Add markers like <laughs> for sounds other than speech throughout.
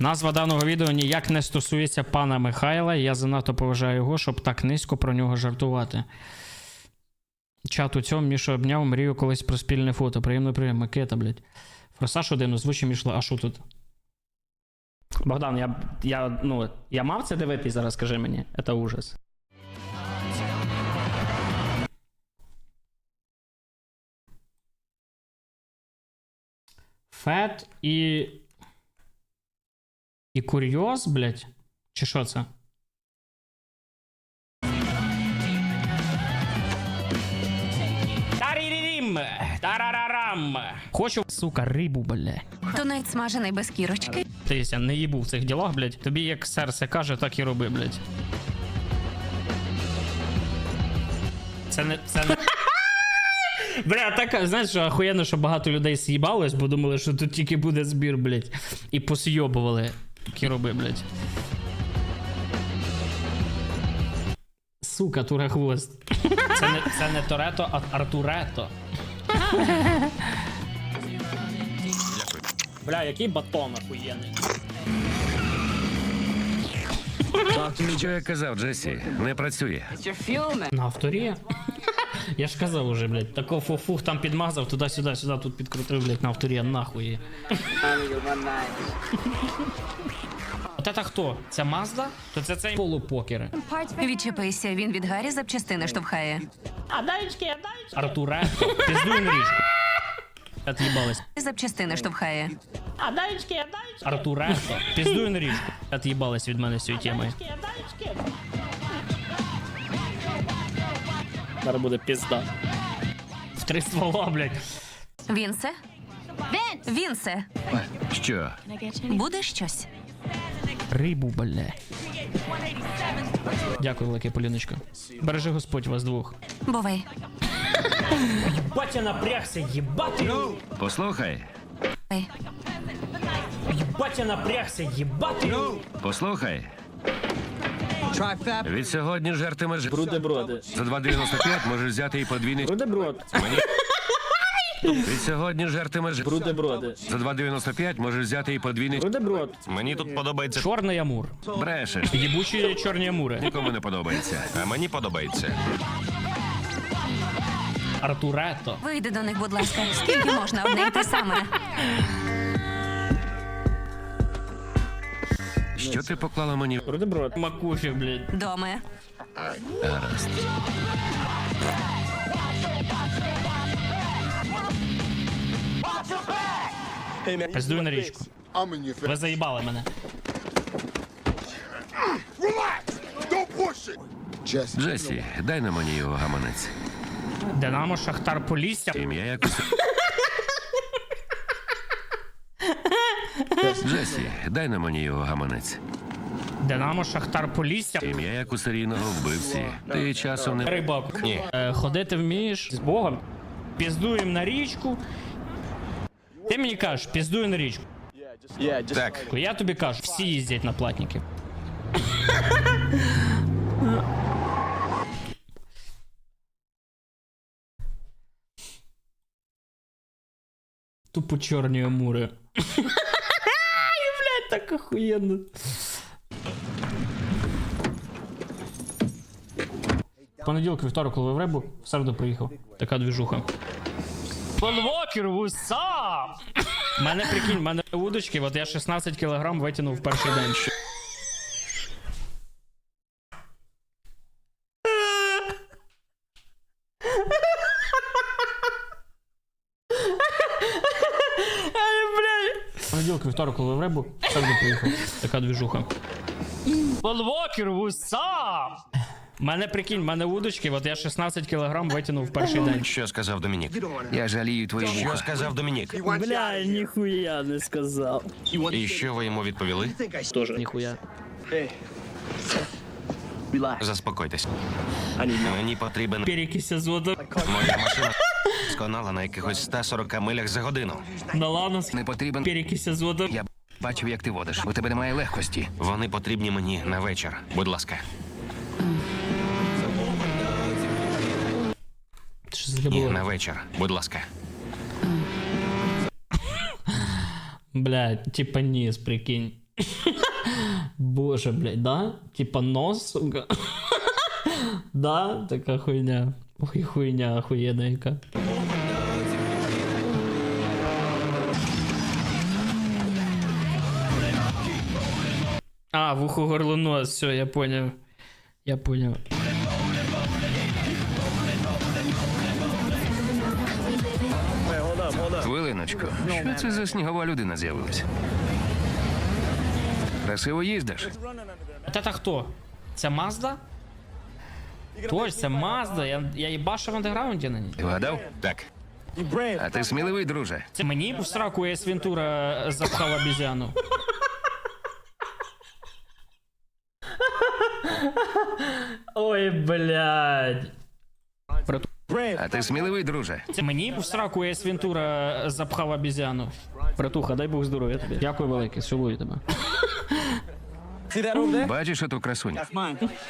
Назва даного відео ніяк не стосується пана Михайла. Я занадто поважаю його, щоб так низько про нього жартувати. Чат у цьому Мішу обняв, мрію колись про спільне фото. Приємно приємно. Микита, блядь. Форсаж один, озвучі Мішла. А що тут? Богдан, я, я, ну, я мав це дивитись зараз, скажи мені. Це ужас. Фет і. І курйоз, блядь? Чи що це? Тарірім! Тарарарам! Хочу, сука, рибу, блядь. Тунець смажений без кірочки. Ти я не їбу в цих ділах, блядь. Тобі як серце каже, так і роби, блядь. Це не. Це не. <laughs> Бля, так, знаєш, що охуєнно, що багато людей з'їбалось, бо думали, що тут тільки буде збір, блядь. І посйобували. Так і роби, блядь. Сука, турехвост. Це не, це не Торетто, а Артурето. Бля, який батон охуєнний. Що я казав, Джесі, не працює. На авторі? Я ж казав уже, блядь, тако фуфух там підмазав, туди-сюди, сюди тут підкрутив, блядь, на авторі, нахуй. От це хто? Це Мазда? То це цей полупокери. Відчепися, він від Гаррі запчастини штовхає. А даєчки, а даєчки. Артурето. Піздуй на річку. От'їбались. Запчастини штовхає. А даєчки, а даєчки. Артурето. Піздуй на річку. От'їбались від мене з цією темою. Зараз буде пізда. В три ствола, блядь. Вінсе? Вінсе, Що? буде щось? Рибу, бля. Дякую, велике поліночко. Бережи Господь вас двох. Бувай. Батя напрягся, їбати. Послухай, Бувай. Батя напрягся, їбати. послухай. Від сьогодні жертимеш Брудеброди. за 2,95 можеш взяти і подвійний. Брудеброд. Мені... Від сьогодні жертимеш Брудеброди. за 2,95 можеш взяти і подвійний. Брудеброд. Мені тут подобається. Чорний амур. Брешеш. Єбучі чорні амури. Нікому не подобається. А мені подобається. Артурето. Вийди до них, будь ласка. Скільки можна одне й те саме? Що ти поклала мені? Брудеброд. Макуфі, блядь. Доме. Гаразд. Пиздуй на річку. Ви заїбали мене. Джесі, дай на мені його гаманець. Динамо, Шахтар, Полісся. Ім'я якось. <laughs> Джесі, дай на мені його гаманець. Динамо, Шахтар, Полісся. Ім'я як у серійного вбивці. Ти часом не Рибак. Ні. Е, ходити вмієш з Богом. Піздуєм на річку. Ти мені кажеш, піздуй на річку. так. Я тобі кажу, всі їздять на платники. Тупо чорні амури. Блять, так охуєнно. Понеділок, вівторок ловив рибу, в середу приїхав. Така двіжуха. Конвокер, вусап! Мене прикинь, мене удочки, от я 16 кілограм витягнув в перший день. Понеділок, вівторок ловив рибу, в приїхав. Така двіжуха. Конвокер, вусап! Мене прикинь, мене удочки, от я 16 кілограм витягнув в перший день. Що сказав Домінік? Я жалію твої Що сказав Домінік? Бля, ніхуя не сказав. І що ви йому відповіли? Тоже ніхуя. Заспокойтесь. Мені потрібен Перекись азоту. моя машина сконала на якихось 140 милях за годину. На ланос. Не потрібен. Перекись азоту. Я бачив, як ти водиш. У тебе немає легкості. Вони потрібні мені на вечір. Будь ласка. Що це Ні, було? на вечір. Будь ласка. Бля, типа ніс, прикинь. Боже, блядь, да? Типа нос, сука. Да, така хуйня. Ой, хуйня охуєнна яка. А, вухо горло нос, все, я понял. Я понял. Хвилиночку. Що це за снігова людина з'явилась? Красиво їздиш. А це хто? Це Мазда? Точно, це Мазда. Я, я їбашив в андеграунді на ній. Ти вгадав? Так. А ти сміливий, друже. Це мені в сраку Ес Вентура запхав обізяну. Ой, блядь. А ти сміливий, друже. Це мені в сраку Ес Вентура запхав обізяну. Братуха, дай Бог здоров'я тобі. Дякую велике, цілую тебе. Бачиш оту красуню?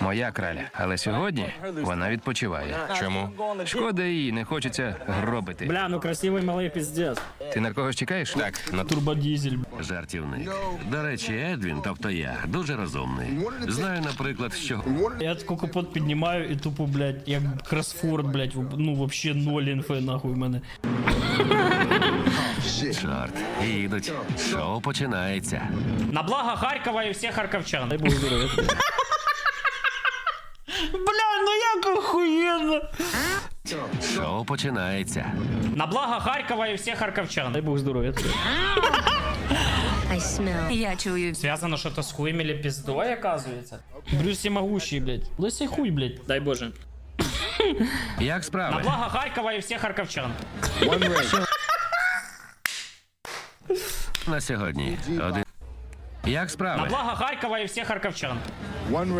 Моя краля. Але сьогодні вона відпочиває. Чому? Шкода їй, не хочеться гробити. Бля, ну красивий малий піздець. Ти на когось чекаєш? Так, на Турбодізель. Жартівник. До речі, Едвін, тобто я, дуже розумний. Знаю, наприклад, що Я таку капот піднімаю і тупо, блядь, як кросфорд, блядь, в- ну вообще ноль інфи нахуй в мене. чорт, їдуть. Шоу починається. На благо Харкова і всіх харківчан. Дай Бог здоров'я. Бля, ну як охуєнно. Шоу починається. На благо Харкова і всіх харківчан. Дай Бог здоров'я. Я чую. Зв'язано що-то з хуєм или піздою, оказується. Брюс всемогущий, блядь. Лисий хуй, блядь. Дай Боже. Як На благо Харкова і всіх харківчан. На сьогодні. Один. Як На справи? благо Харкова і всіх харківчан.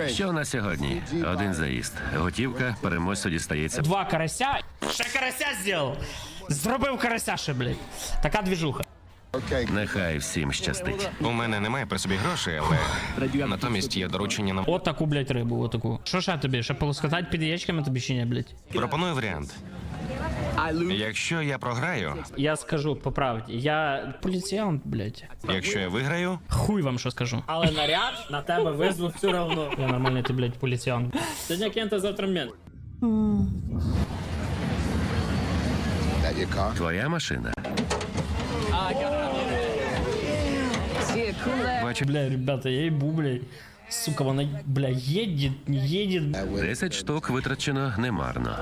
Що на сьогодні? Один заїзд. Готівка переможцю дістається. Два карася. Ще карася зробив. Зробив карася ще, блядь. Така двіжуха. Нехай всім щастить. У мене немає при собі грошей, але натомість є доручення на. От таку, блядь, рибу, от таку. Що ще тобі? Ще полоскатати під яєчками тобі чи ні, блядь? Пропоную варіант. Якщо я програю, Я скажу по правді, я поліціянт, блядь. якщо я виграю, Хуй вам що скажу. Але наряд на тебе визвав все равно. Я нормальний ти, блядь, поліціянт. Сьогодні кента, завтра car? Твоя машина. Бачу, Бля, ребята, я їбу, блядь. Сука, вона, бля, їде, не їде. That way. Десять штук витрачено немарно.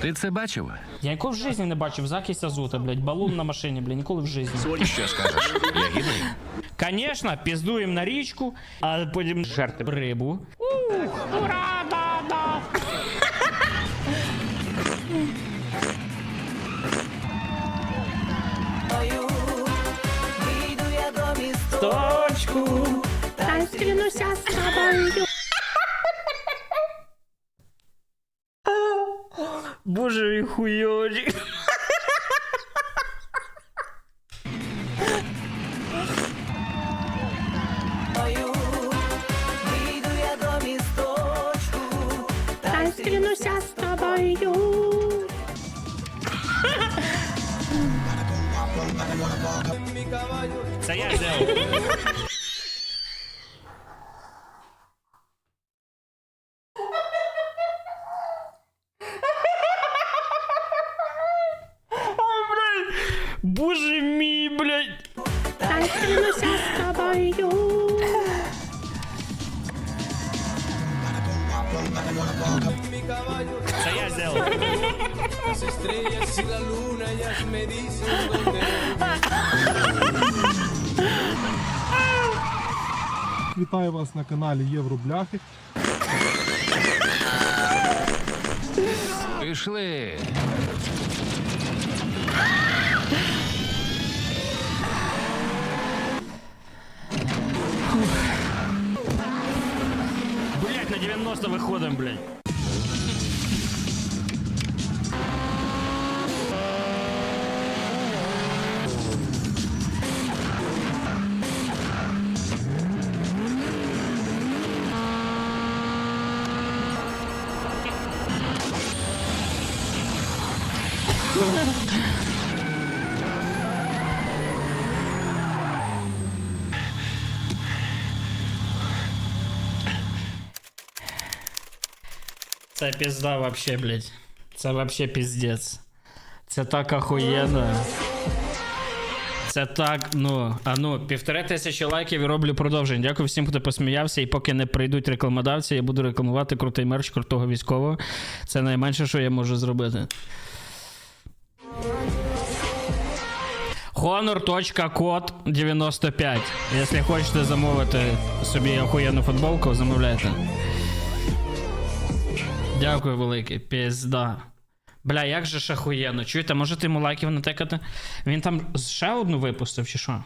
Ти це бачив? Я ніколи в житті не бачив закись азота, блядь, балон на машині, блядь, ніколи в житті. що скажеш? Я гідний? Конечно, піздуємо на річку, а потім жерти рибу. Ух, ура, да, да. Точку. Та стрінуся з тобою. Боже мій хуйочик. Та з тобою. Це я взяв. Це я взяв. Вітаю вас на каналі Євробляхи. пішли. 90 виходимо, блядь. Це пізда вообще, блядь. Це вообще піздець. Це так охуєнно. Це так, ну, а ну, півтори тисячі лайків і роблю продовження. Дякую всім, хто посміявся. І поки не прийдуть рекламодавці, я буду рекламувати крутий мерч крутого військового. Це найменше, що я можу зробити. Honor.код 95. Якщо хочете замовити собі охуєнну футболку, замовляйте. Дякую велике, пізда. Бля, як же ж охуєнно. Чуєте, можете йому лайків натикати? Він там ще одну випустив, чи що?